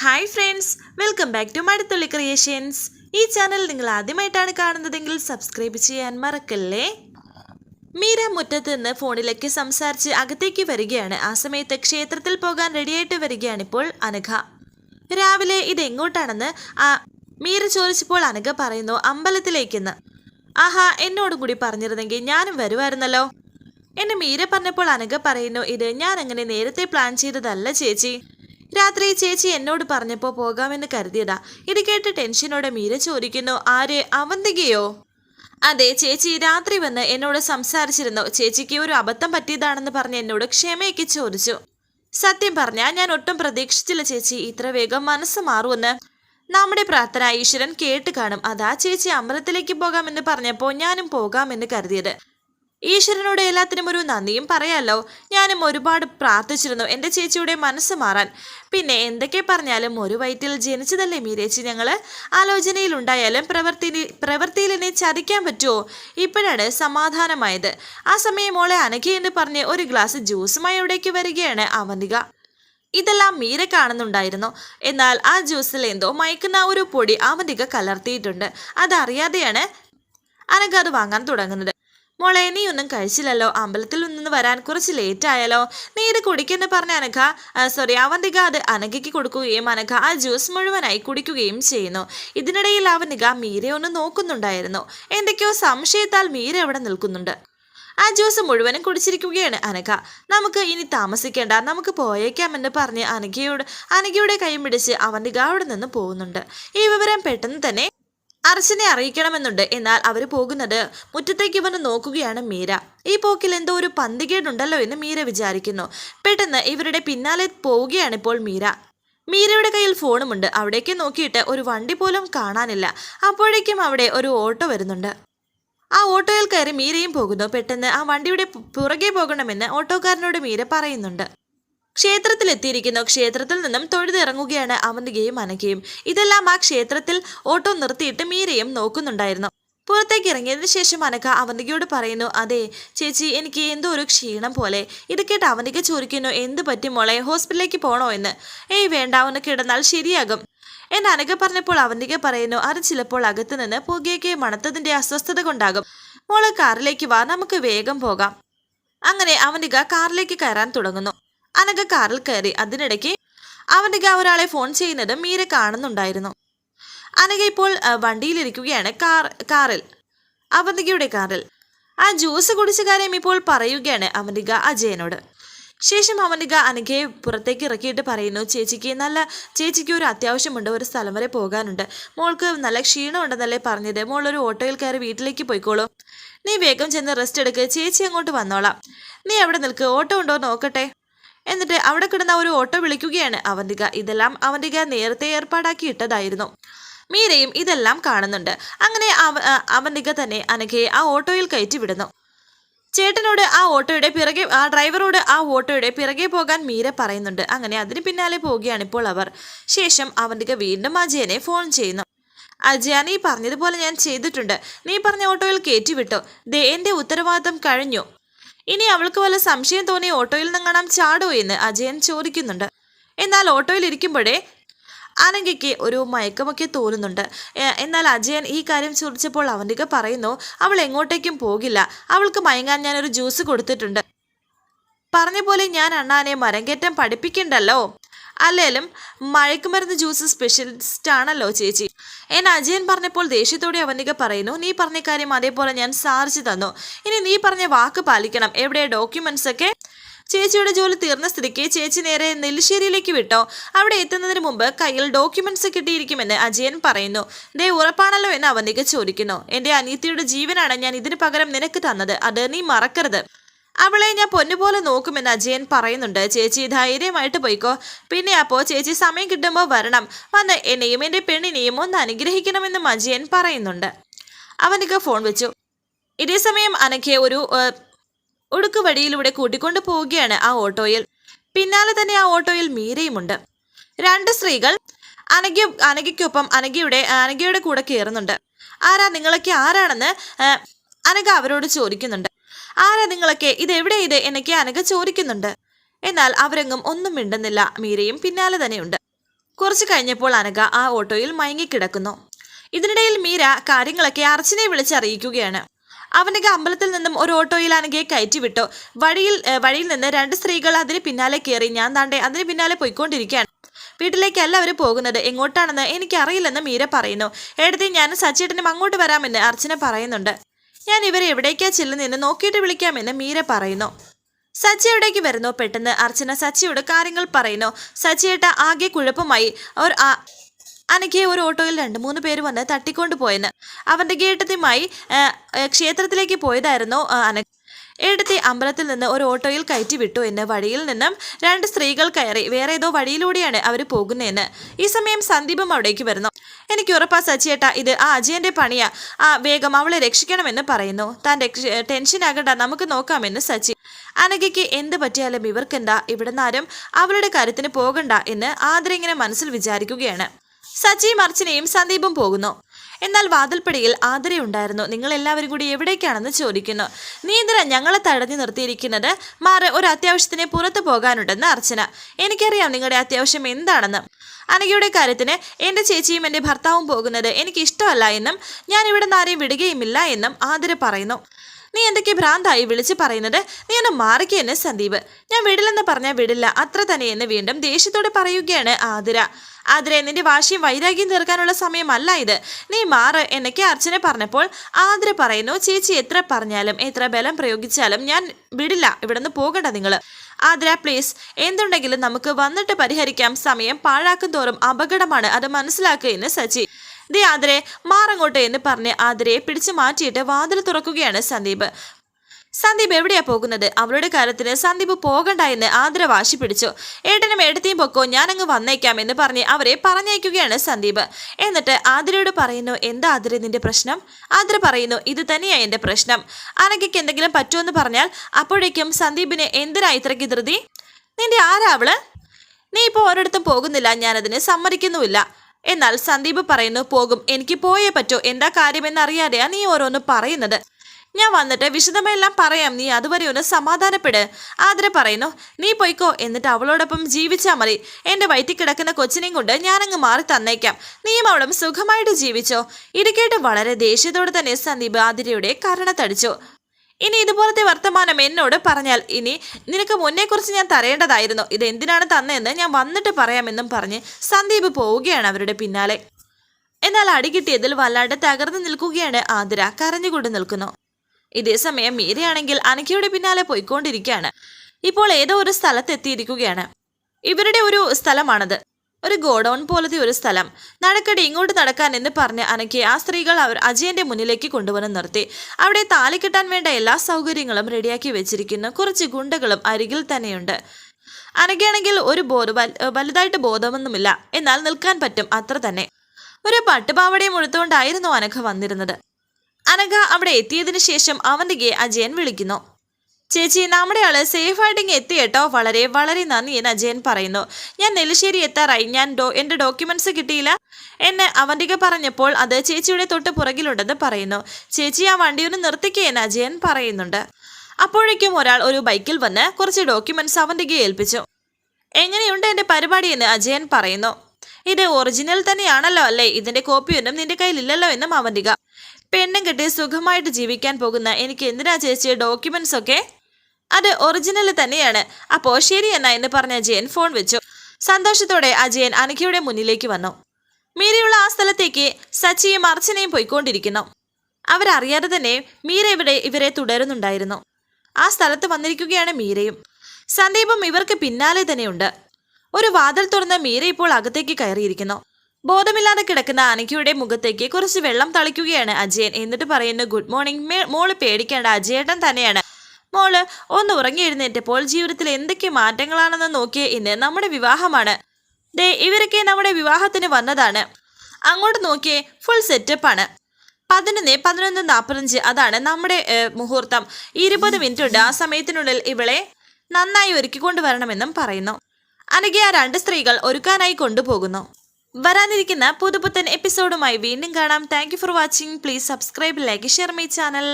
Hi friends welcome back to Maduthulli creations ഈ channel നിങ്ങൾ ആദ്യമായിട്ടാണ് കാണുന്നതെങ്കിൽ സബ്സ്ക്രൈബ് ചെയ്യാൻ മറക്കല്ലേ? മീര മുറ്റത്ത് നിന്ന് ഫോണിലേക്ക് സംസാരിച്ച് അകത്തേക്ക് വരികയാണ്. ആ സമയത്ത് ക്ഷേത്രത്തിൽ പോകാൻ റെഡിയായിട്ട് വരികയാണിപ്പോൾ അനഘ. രാവിലെ ഇത് എങ്ങോട്ടാണെന്ന് ആ മീര ചോദിച്ചപ്പോൾ അനഘ പറയുന്നു അമ്പലത്തിലേക്കെന്ന്. ആഹാ എന്നോടും കൂടി പറഞ്ഞിരുന്നെങ്കിൽ ഞാനും വരുമായിരുന്നല്ലോ. എന്നെ മീര പറഞ്ഞപ്പോൾ അനഘ പറയുന്നു ഇത് ഞാൻ അങ്ങനെ നേരത്തെ പ്ലാൻ ചെയ്തതല്ല ചേച്ചി. രാത്രി ചേച്ചി എന്നോട് പറഞ്ഞപ്പോൾ പോകാമെന്ന് കരുതിയതാ. ഇത് കേട്ട് ടെൻഷനോടെ മീര ചോദിക്കുന്നു ആരെ? അവന്തികയോ? അതെ ചേച്ചി. രാത്രി വന്ന് എന്നോട് സംസാരിച്ചിരുന്നു. ചേച്ചിക്ക് ഒരു അബദ്ധം പറ്റിയതാണെന്ന് പറഞ്ഞ് എന്നോട് ക്ഷമയൊക്കെ ചോദിച്ചു. സത്യം പറഞ്ഞാൽ ഞാൻ ഒട്ടും പ്രതീക്ഷിച്ചില്ല ചേച്ചി. ഇത്ര വേഗം മനസ്സ് മാറുമെന്ന്. നമ്മുടെ പ്രാർത്ഥന ഈശ്വരൻ കേട്ട് കാണും. അതാ ചേച്ചി അമ്പലത്തിലേക്ക് പോകാമെന്ന് പറഞ്ഞപ്പോൾ ഞാനും പോകാമെന്ന് കരുതിയത്. ഈശ്വരനോട് എല്ലാത്തിനും ഒരു നന്ദിയും പറയാലോ? ഞാനും ഒരുപാട് പ്രാർത്ഥിച്ചിരുന്നു എന്റെ ചേച്ചിയുടെ മനസ്സ് മാറാൻ. പിന്നെ എന്തൊക്കെ പറഞ്ഞാലും ഒരു വയറ്റിൽ ജനിച്ചതല്ലേ മീരേച്ചി ഞങ്ങൾ ആലോചനയിലുണ്ടായാലും പ്രവൃത്തി പ്രവൃത്തിയിൽ എന്നെ ചതിക്കാൻ പറ്റുമോ? ഇപ്പോഴാണ് സമാധാനമായത്. ആ സമയം മോളെ എന്ന് പറഞ്ഞ് ഒരു ഗ്ലാസ് ജ്യൂസുമായി അവിടേക്ക് വരികയാണ് അവന്തിക. ഇതെല്ലാം മീര കാണുന്നുണ്ടായിരുന്നു. എന്നാൽ ആ ജ്യൂസിൽ എന്തോ മയക്കുന്ന ഒരു പൊടി അവന്തിക കലർത്തിയിട്ടുണ്ട്. അതറിയാതെയാണ് അനഘ അത് വാങ്ങാൻ തുടങ്ങുന്നത്. മോളെ നീ ഒന്നും കഴിച്ചില്ലല്ലോ. അമ്പലത്തിൽ നിന്ന് വരാൻ കുറച്ച് ലേറ്റ് ആയാലോ നീ ഇത് കുടിക്കെന്ന് പറഞ്ഞ അനഘ സോറി അവന്തിക അത് അനഘയ്ക്ക് കൊടുക്കുകയും അനഘ ആ ജ്യൂസ് മുഴുവനായി കുടിക്കുകയും ചെയ്യുന്നു. ഇതിനിടയിൽ അവന്തിക മീരയെ ഒന്ന് നോക്കുന്നുണ്ടായിരുന്നു. എന്തൊക്കെയോ സംശയത്താൽ മീര അവിടെ നിൽക്കുന്നുണ്ട്. ആ ജ്യൂസ് മുഴുവനും കുടിച്ചിരിക്കുകയാണ് അനഘ. നമുക്ക് ഇനി താമസിക്കേണ്ട നമുക്ക് പോയേക്കാമെന്ന് പറഞ്ഞ് അനഘയോട് അനഘയുടെ കൈ പിടിച്ച് അവന്തിക അവിടെ നിന്ന് പോകുന്നുണ്ട്. ഈ വിവരം പെട്ടെന്ന് തന്നെ അർച്ചനെ അറിയിക്കണമെന്നുണ്ട്. എന്നാൽ അവർ പോകുന്നത് മുറ്റത്തേക്ക് വന്ന് നോക്കുകയാണ് മീര. ഈ പോക്കിൽ എന്തോ ഒരു പന്തികേടുണ്ടല്ലോ എന്ന് മീര വിചാരിക്കുന്നു. പെട്ടെന്ന് ഇവരുടെ പിന്നാലെ പോവുകയാണ് ഇപ്പോൾ മീര. മീരയുടെ കയ്യിൽ ഫോണുമുണ്ട്. അവിടേക്ക് നോക്കിയിട്ട് ഒരു വണ്ടി പോലും കാണാനില്ല. അപ്പോഴേക്കും അവിടെ ഒരു ഓട്ടോ വരുന്നുണ്ട്. ആ ഓട്ടോയിൽ കയറി മീരയും പോകുന്നു. പെട്ടെന്ന് ആ വണ്ടിയുടെ പുറകെ പോകണമെന്ന് ഓട്ടോക്കാരനോട് മീര പറയുന്നുണ്ട്. ക്ഷേത്രത്തിൽ എത്തിയിരിക്കുന്നു ക്ഷേത്രത്തിൽ നിന്നും തൊഴുതിറങ്ങുകയാണ് അവന്തികയും അനഘയും. ഇതെല്ലാം ആ ക്ഷേത്രത്തിൽ ഓട്ടോ നിർത്തിയിട്ട് മീരയും നോക്കുന്നുണ്ടായിരുന്നു. പുറത്തേക്ക് ഇറങ്ങിയതിന് ശേഷം അനക്ക അവന്തികയോട് പറയുന്നു അതെ ചേച്ചി എനിക്ക് എന്തോ ഒരു ക്ഷീണം പോലെ. ഇത് കേട്ട് അവന്തിക ചോദിക്കുന്നു എന്ത് പറ്റി മോളെ? ഹോസ്പിറ്റലിലേക്ക് പോണോ എന്ന്? ഏയ് വേണ്ട ഒന്ന് കിടന്നാൽ ശരിയാകും. എന്ന് അനക പറഞ്ഞപ്പോൾ അവന്തിക പറയുന്നു അത് ചിലപ്പോൾ അകത്ത് നിന്ന് പുകയൊക്കെ മണത്തതിന്റെ അസ്വസ്ഥത കൊണ്ടാകും. മോളെ കാറിലേക്ക് വാ നമുക്ക് വേഗം പോകാം. അങ്ങനെ അവന്തിക കാറിലേക്ക് കയറാൻ തുടങ്ങുന്നു. അനഘ കാറിൽ കയറി. അതിനിടയ്ക്ക് അവനക ഒരാളെ ഫോൺ ചെയ്യുന്നത് മീര കാണുന്നുണ്ടായിരുന്നു. അനഘ ഇപ്പോൾ വണ്ടിയിലിരിക്കുകയാണ് കാർ കാറിൽ. അവന്തികയുടെ കാറിൽ. ആ ജ്യൂസ് കുടിച്ച കാര്യം ഇപ്പോൾ പറയുകയാണ് അവന്തിക അജയനോട്. ശേഷം അവന്തിക അനഘയെ പുറത്തേക്ക് ഇറക്കിയിട്ട് പറയുന്നു ചേച്ചിക്ക് നല്ല ചേച്ചിക്ക് ഒരു അത്യാവശ്യമുണ്ട് ഒരു സ്ഥലം വരെ പോകാനുണ്ട്. മോൾക്ക് നല്ല ക്ഷീണമുണ്ടെന്നല്ലേ പറഞ്ഞത്. മോൾ ഒരു ഓട്ടോയിൽ കയറി വീട്ടിലേക്ക് പോയിക്കോളൂ. നീ വേഗം ചെന്ന് റെസ്റ്റ് എടുക്ക്. ചേച്ചി അങ്ങോട്ട് വന്നോളാം. നീ എവിടെ നിൽക്ക്? ഓട്ടോ ഉണ്ടോ? നോക്കട്ടെ. എന്നിട്ട് അവിടെ കിടന്ന ഒരു ഓട്ടോ വിളിക്കുകയാണ്. അവന്തിക ഇതെല്ലാം അവന്തിക നേരത്തെ ഏർപ്പാടാക്കിയിട്ടതായിരുന്നു മീരയും ഇതെല്ലാം കാണുന്നുണ്ട്. അങ്ങനെ അവ അവന്തിക തന്നെ അനഘയെ ആ ഓട്ടോയിൽ കയറ്റി വിടുന്നു. ചേട്ടനോട് ആ ഓട്ടോയുടെ പിറകെ ആ ഡ്രൈവറോട് ആ ഓട്ടോയുടെ പിറകെ പോകാൻ മീര പറയുന്നുണ്ട്. അങ്ങനെ അതിന് പിന്നാലെ പോവുകയാണ് ഇപ്പോൾ അവർ. ശേഷം അവന്തിക വീണ്ടും അജയനെ ഫോൺ ചെയ്യുന്നു. അജയ നീ പറഞ്ഞതുപോലെ ഞാൻ ചെയ്തിട്ടുണ്ട്. നീ പറഞ്ഞ ഓട്ടോയിൽ കയറ്റി വിട്ടോ. ദേ എന്റെ ഉത്തരവാദിത്തം കഴിഞ്ഞു. ഇനി അവൾക്ക് വല്ല സംശയം തോന്നി ഓട്ടോയിൽ നിങ്ങണം ചാടോ എന്ന് അജയൻ ചോദിക്കുന്നുണ്ട്. എന്നാൽ ഓട്ടോയിൽ ഇരിക്കുമ്പോഴേ അനങ്കയ്ക്ക് ഒരു മയക്കമൊക്കെ തോന്നുന്നുണ്ട്. എന്നാൽ അജയൻ ഈ കാര്യം ചോദിച്ചപ്പോൾ അവന്തിക പറയുന്നു അവൾ എങ്ങോട്ടേക്കും പോകില്ല. അവൾക്ക് മയങ്ങാൻ ഞാനൊരു ജ്യൂസ് കൊടുത്തിട്ടുണ്ട്. പറഞ്ഞ പോലെ ഞാൻ അണ്ണാനെ മരംകയറ്റം പഠിപ്പിക്കണ്ടല്ലോ. അല്ലേലും മയക്കുമരുന്ന് ജ്യൂസ് സ്പെഷ്യലിസ്റ്റ് ആണല്ലോ ചേച്ചി. എന്നെ അജയൻ പറഞ്ഞപ്പോൾ ദേഷ്യത്തോടെ അവനിക പറയുന്നു നീ പറഞ്ഞ കാര്യം അതേപോലെ ഞാൻ സാധിച്ചു തന്നു. ഇനി നീ പറഞ്ഞ വാക്ക് പാലിക്കണം. എവിടെ ഡോക്യുമെന്റ്സ് ഒക്കെ ചേച്ചിയുടെ ജോലി തീർന്ന സ്ഥിതിക്ക് ചേച്ചി നേരെ നെല്ലിശ്ശേരിയിലേക്ക് വിട്ടോ. അവിടെ എത്തുന്നതിന് മുമ്പ് കയ്യിൽ ഡോക്യുമെന്റ്സ് കിട്ടിയിരിക്കുമെന്ന് അജയൻ പറയുന്നു. ദേ ഉറപ്പാണല്ലോ എന്ന് അവനിക ചോദിക്കുന്നു. എന്റെ അനിയത്തിയുടെ ജീവനാണ് ഞാൻ ഇതിന് പകരം നിനക്ക് തന്നത്. അത് നീ മറക്കരുത്. അവളെ ഞാൻ പൊന്നുപോലെ നോക്കുമെന്ന് അജയൻ പറയുന്നുണ്ട്. ചേച്ചി ധൈര്യമായിട്ട് പോയിക്കോ. പിന്നെ അപ്പോ ചേച്ചി സമയം കിട്ടുമ്പോൾ വരണം. വന്ന് എന്നെയും എന്റെ പെണ്ണിനെയും ഒന്ന് അനുഗ്രഹിക്കണമെന്നും അജയൻ പറയുന്നുണ്ട്. അവനക്ക് ഫോൺ വെച്ചു. ഇതേ സമയം അനഘയെ ഒരു ഒടുക്കുവടിയിലൂടെ കൂട്ടിക്കൊണ്ടു പോവുകയാണ് ആ ഓട്ടോയിൽ. പിന്നാലെ തന്നെ ആ ഓട്ടോയിൽ മീരയുമുണ്ട്. രണ്ട് സ്ത്രീകൾ അനഘ അനഘയ്ക്കൊപ്പം അനഘയുടെ അനഘയുടെ കൂടെ കയറുന്നുണ്ട്. ആരാ നിങ്ങളൊക്കെ ആരാണെന്ന് അനക അവരോട് ചോദിക്കുന്നുണ്ട്. ആരാ നിങ്ങളൊക്കെ? ഇതെവിടെ ഇത്? എന്നൊക്കെ അനഘ ചോദിക്കുന്നുണ്ട്. എന്നാൽ അവരെങ്ങും ഒന്നും മിണ്ടുന്നില്ല. മീരയും പിന്നാലെ തന്നെയുണ്ട്. കുറച്ചു കഴിഞ്ഞപ്പോൾ അനഘ ആ ഓട്ടോയിൽ മയങ്ങിക്കിടക്കുന്നു. ഇതിനിടയിൽ മീര കാര്യങ്ങളൊക്കെ അർച്ചനെ വിളിച്ചറിയിക്കുകയാണ്. അവനൊക്കെ അമ്പലത്തിൽ നിന്നും ഒരു ഓട്ടോയിൽ അനഘയെ കയറ്റി വിട്ടു വഴിയിൽ വഴിയിൽ നിന്ന് രണ്ട് സ്ത്രീകൾ അതിന് പിന്നാലെ കയറി. ഞാൻ താണ്ടെ അതിന് പിന്നാലെ പോയിക്കൊണ്ടിരിക്കുകയാണ്. വീട്ടിലേക്കല്ല അവർ പോകുന്നത്. എങ്ങോട്ടാണെന്ന് എനിക്കറിയില്ലെന്ന് മീര പറയുന്നു. എടുത്തി ഞാൻ സച്ചേട്ടനും അങ്ങോട്ട് വരാമെന്ന് അർച്ചന പറയുന്നുണ്ട്. ഞാൻ ഇവരെ എവിടേക്കാ ചെല്ലുന്നതെന്ന് നോക്കിയിട്ട് വിളിക്കാമെന്ന് മീര പറയുന്നു. സച്ചി എവിടേക്ക് വരുന്നു? പെട്ടെന്ന് അർച്ചന സച്ചിയോട് കാര്യങ്ങൾ പറയുന്നു. സച്ചിയേട്ട ആകെ കുഴപ്പമായി. അവർ അനഘയെ ഒരു ഓട്ടോയിൽ രണ്ട് മൂന്ന് പേര് വന്ന് തട്ടിക്കൊണ്ടു പോയെന്ന്. അവന്റെ ഗേട്ടത്തിയുമായി ക്ഷേത്രത്തിലേക്ക് പോയതായിരുന്നു അനക്ക് ഏടത്തെ അമ്പലത്തിൽ നിന്ന് ഒരു ഓട്ടോയിൽ കയറ്റി വിട്ടു എന്ന് വഴിയിൽ നിന്നും രണ്ട് സ്ത്രീകൾ കയറി വേറെ ഏതോ വഴിയിലൂടെയാണ് അവർ പോകുന്നതെന്ന്. ഈ സമയം സന്ദീപും അവിടേക്ക് വരുന്നു. എനിക്ക് ഉറപ്പാ സച്ചിയേട്ട ഇത് ആ അജയന്റെ പണിയാ. ആ വേഗം അവളെ രക്ഷിക്കണമെന്ന് പറയുന്നു. താൻ ടെൻഷൻ ആകണ്ട നമുക്ക് നോക്കാമെന്ന് സച്ചി. അനഘയ്ക്ക് എന്ത് പറ്റിയാലും ഇവർക്കെന്താ? ഇവിടുന്ന് ആരും അവളുടെ കാര്യത്തിന് പോകണ്ട എന്ന് ആദര ഇങ്ങനെ മനസ്സിൽ വിചാരിക്കുകയാണ്. സച്ചിയും അർച്ചനയും സന്ദീപും പോകുന്നു. എന്നാൽ വാതിൽപ്പടിയിൽ ആതിരയുണ്ടായിരുന്നു നിങ്ങൾ എല്ലാവരും കൂടി എവിടേക്കാണെന്ന് ചോദിക്കുന്നു. നീ എന്തിനാ ഞങ്ങളെ തടഞ്ഞു നിർത്തിയിരിക്കുന്നത് മാറ് ഒരു അത്യാവശ്യത്തിന് പുറത്തു പോകാനുണ്ടെന്ന് അർച്ചന. എനിക്കറിയാം നിങ്ങളുടെ അത്യാവശ്യം എന്താണെന്ന്. അനഘയുടെ കാര്യത്തിന് എന്റെ ചേച്ചിയും എന്റെ ഭർത്താവും പോകുന്നത് എനിക്ക് ഇഷ്ടമല്ല എന്നും ഞാൻ ഇവിടെ നിന്ന് ആരെയും വിടുകയുമില്ല എന്നും ആതിര പറയുന്നു. നീ എന്തൊക്കെ ഭ്രാന്തായി വിളിച്ച് പറയുന്നത്? നീ ഒന്ന് മാറിക്കെന്ന് സന്ദീപ്. ഞാൻ വിടില്ലെന്ന് പറഞ്ഞാൽ വിടില്ല. അത്ര തന്നെയെന്ന് വീണ്ടും ദേഷ്യത്തോടെ പറയുകയാണ് ആതിര. ആതിര നിന്റെ വാശിയും വൈരാഗ്യം തീർക്കാനുള്ള സമയമല്ല ഇത്. നീ മാറ് എന്നൊക്കെ അർച്ചന പറഞ്ഞപ്പോൾ ആതിര പറയുന്നു ചേച്ചി എത്ര പറഞ്ഞാലും എത്ര ബലം പ്രയോഗിച്ചാലും ഞാൻ വിടില്ല. ഇവിടുന്ന് പോകണ്ട നിങ്ങൾ ആതിര പ്ലീസ് എന്തുണ്ടെങ്കിലും നമുക്ക് വന്നിട്ട് പരിഹരിക്കാം. സമയം പാഴാക്കും തോറും അപകടമാണ്. അത് മനസ്സിലാക്കുക എന്ന് സച്ചി. ദേ ആതിരെ മാറങ്ങോട്ട് എന്ന് പറഞ്ഞ് ആതിരയെ പിടിച്ചു മാറ്റിയിട്ട് വാതിൽ തുറക്കുകയാണ് സന്ദീപ്. സന്ദീപ് എവിടെയാ പോകുന്നത്? അവളുടെ കാര്യത്തിന് സന്ദീപ് പോകണ്ട എന്ന് ആതിര വാശി പിടിച്ചു. ഏട്ടനും ഏട്ടത്തെയും പൊക്കോ ഞാനങ്ങ് വന്നേക്കാം എന്ന് പറഞ്ഞ് അവരെ പറഞ്ഞയക്കുകയാണ് സന്ദീപ്. എന്നിട്ട് ആതിരയോട് പറയുന്നു എന്താ ആതിര നിന്റെ പ്രശ്നം? ആതിര പറയുന്നു ഇത് തന്നെയാ എന്റെ പ്രശ്നം. അനഘയ്ക്ക് എന്തെങ്കിലും പറ്റുമെന്ന് പറഞ്ഞാൽ അപ്പോഴേക്കും സന്ദീപിന് എന്തിനാ ഇത്രയ്ക്ക് ധൃതി? നിന്റെ ആരാ അവൾ? നീ ഇപ്പോൾ ഒരിടത്തും പോകുന്നില്ല ഞാനതിന് സമ്മതിക്കുന്നുമില്ല. എന്നാൽ സന്ദീപ് പറയുന്നു പോകും. എനിക്ക് പോയേ പറ്റൂ. എന്താ കാര്യമെന്ന് അറിയാതെയാ നീ ഓരോന്ന് പറയുന്നത്. ഞാൻ വന്നിട്ട് വിശദമെല്ലാം പറയാം. നീ അതുവരെ ഒന്ന് സമാധാനപ്പെട്. ആതിര പറയുന്നു നീ പോയിക്കോ. എന്നിട്ട് അവളോടൊപ്പം ജീവിച്ചാൽ മതി. എന്റെ വയറ്റിൽ കിടക്കുന്ന കൊച്ചിനെയും കൊണ്ട് ഞാനങ്ങ് മാറി തന്നേക്കാം. നീയും അവളും സുഖമായിട്ട് ജീവിച്ചോ. ഇത് വളരെ ദേഷ്യത്തോടെ തന്നെ സന്ദീപ് ആതിരയുടെ കരണത്തടിച്ചു. ഇനി ഇതുപോലത്തെ വർത്തമാനം എന്നോട് പറഞ്ഞാൽ ഇനി നിനക്ക് മുന്നേക്കുറിച്ച് ഞാൻ തരേണ്ടതായിരുന്നു. ഇത് എന്തിനാണ് തന്നതെന്ന് ഞാൻ വന്നിട്ട് പറയാമെന്നും പറഞ്ഞ് സന്ദീപ് പോവുകയാണ് അവരുടെ പിന്നാലെ. എന്നാൽ അടികിട്ടിയതിൽ വല്ലാണ്ട് തകർന്നു നിൽക്കുകയാണ് ആതിര. കരഞ്ഞുകൊണ്ട് നിൽക്കുന്നു. ഇതേസമയം മീരയാണെങ്കിൽ അനക്കയുടെ പിന്നാലെ പോയിക്കൊണ്ടിരിക്കുകയാണ്. ഇപ്പോൾ ഏതോ ഒരു സ്ഥലത്തെത്തിയിരിക്കുകയാണ്. ഇവരുടെ ഒരു സ്ഥലമാണത്. ഒരു ഗോഡൗൺ പോലത്തെ ഒരു സ്ഥലം. നടക്കടി ഇങ്ങോട്ട് നടക്കാൻ എന്ന് പറഞ്ഞ് അനക്കെ ആ സ്ത്രീകൾ അവർ അജയന്റെ മുന്നിലേക്ക് കൊണ്ടുവന്ന് നിർത്തി. അവിടെ താലി കെട്ടാൻ വേണ്ട എല്ലാ സൗകര്യങ്ങളും റെഡിയാക്കി വെച്ചിരിക്കുന്നു. കുറച്ച് ഗുണ്ടകളും അരികിൽ തന്നെയുണ്ട്. അനക്കയാണെങ്കിൽ ഒരു ബോധ വലുതായിട്ട് ബോധമൊന്നുമില്ല. എന്നാൽ നിൽക്കാൻ പറ്റും അത്ര തന്നെ. ഒരു പട്ടുപാവടയും ഉടുത്തുകൊണ്ടായിരുന്നു അനഘ വന്നിരുന്നത്. അനഘ അവിടെ എത്തിയതിനു ശേഷം അവന്തികയെ അജയൻ വിളിക്കുന്നു. ചേച്ചി നമ്മുടെ ആൾ സേഫായിട്ട് ഇങ്ങ് എത്തി കേട്ടോ. വളരെ വളരെ നന്ദി എന്ന് അജയൻ പറയുന്നു. ഞാൻ നെല്ലിശ്ശേരി എത്താറായി. ഞാൻ ഡോ എന്റെ ഡോക്യുമെന്റ്സ് കിട്ടിയില്ല. എന്നെ അവന്തിക പറഞ്ഞപ്പോൾ അത് ചേച്ചിയുടെ തൊട്ട് പുറകിലുണ്ടെന്ന് പറയുന്നു. ചേച്ചി ആ വണ്ടി ഒന്ന് നിർത്തിക്കേ എന്ന് അജയൻ പറയുന്നുണ്ട്. അപ്പോഴേക്കും ഒരാൾ ഒരു ബൈക്കിൽ വന്ന് കുറച്ച് ഡോക്യുമെന്റ്സ് അവന്തികയെ ഏൽപ്പിച്ചു. എങ്ങനെയുണ്ട് എന്റെ പരിപാടി എന്ന് അജയൻ പറയുന്നു. ഇത് ഒറിജിനൽ തന്നെയാണല്ലോ അല്ലേ? ഇതിന്റെ കോപ്പിയൊന്നും നിന്റെ കയ്യിലില്ലല്ലോ എന്നും അവന്തിക. പെണ്ണും കെട്ടി സുഖമായിട്ട് ജീവിക്കാൻ പോകുന്ന എനിക്ക് എന്തിനാ ചേച്ചി ഡോക്യുമെന്റ്സ് ഒക്കെ? അത് ഒറിജിനൽ തന്നെയാണ്. അപ്പോ ശരി എന്നാ എന്ന് പറഞ്ഞ അജയൻ ഫോൺ വെച്ചു. സന്തോഷത്തോടെ അജയൻ അനഘയുടെ മുന്നിലേക്ക് വന്നു. മീരയുള്ള ആ സ്ഥലത്തേക്ക് സച്ചിയും അർച്ചനയും പോയിക്കൊണ്ടിരിക്കുന്നു. അവരറിയാതെ തന്നെ മീര ഇവിടെ ഇവരെ തുടരുന്നുണ്ടായിരുന്നു. ആ സ്ഥലത്ത് വന്നിരിക്കുകയാണ് മീരയും. സന്ദീപും ഇവർക്ക് പിന്നാലെ തന്നെയുണ്ട് ഒരു വാതിൽ തുറന്ന് മീര ഇപ്പോൾ അകത്തേക്ക് കയറിയിരിക്കുന്നു. ബോധമില്ലാതെ കിടക്കുന്ന അനക്കയുടെ മുഖത്തേക്ക് കുറച്ച് വെള്ളം തളിക്കുകയാണ് അജയൻ. എന്നിട്ട് പറയുന്നു ഗുഡ് മോർണിംഗ് മോൾ പേടിക്കേണ്ട അജയേട്ടൻ തന്നെയാണ്. മോൾ ഒന്ന് ഉറങ്ങി എഴുന്നേറ്റപ്പോൾ ജീവിതത്തിൽ എന്തൊക്കെ മാറ്റങ്ങളാണെന്ന് നോക്കിയ ഇന്ന് നമ്മുടെ വിവാഹമാണ്. ദേ ഇവരൊക്കെ നമ്മുടെ വിവാഹത്തിന് വന്നതാണ്. അങ്ങോട്ട് നോക്കിയേ ഫുൾ സെറ്റപ്പാണ് പതിനൊന്ന് പതിനൊന്ന് നാൽപ്പത്തഞ്ച് അതാണ് നമ്മുടെ മുഹൂർത്തം. ഇരുപത് മിനിറ്റ് ഉണ്ട് ആ സമയത്തിനുള്ളിൽ ഇവളെ നന്നായി ഒരുക്കിക്കൊണ്ട് വരണമെന്നും പറയുന്നു. അനഘയെ ആ രണ്ട് സ്ത്രീകൾ ഒരുക്കാനായി കൊണ്ടുപോകുന്നു. വരാനിരിക്കുന്ന പുതുപുത്തൻ എപ്പിസോഡുമായി വീണ്ടും കാണാം. Thank for watching please subscribe like share my channel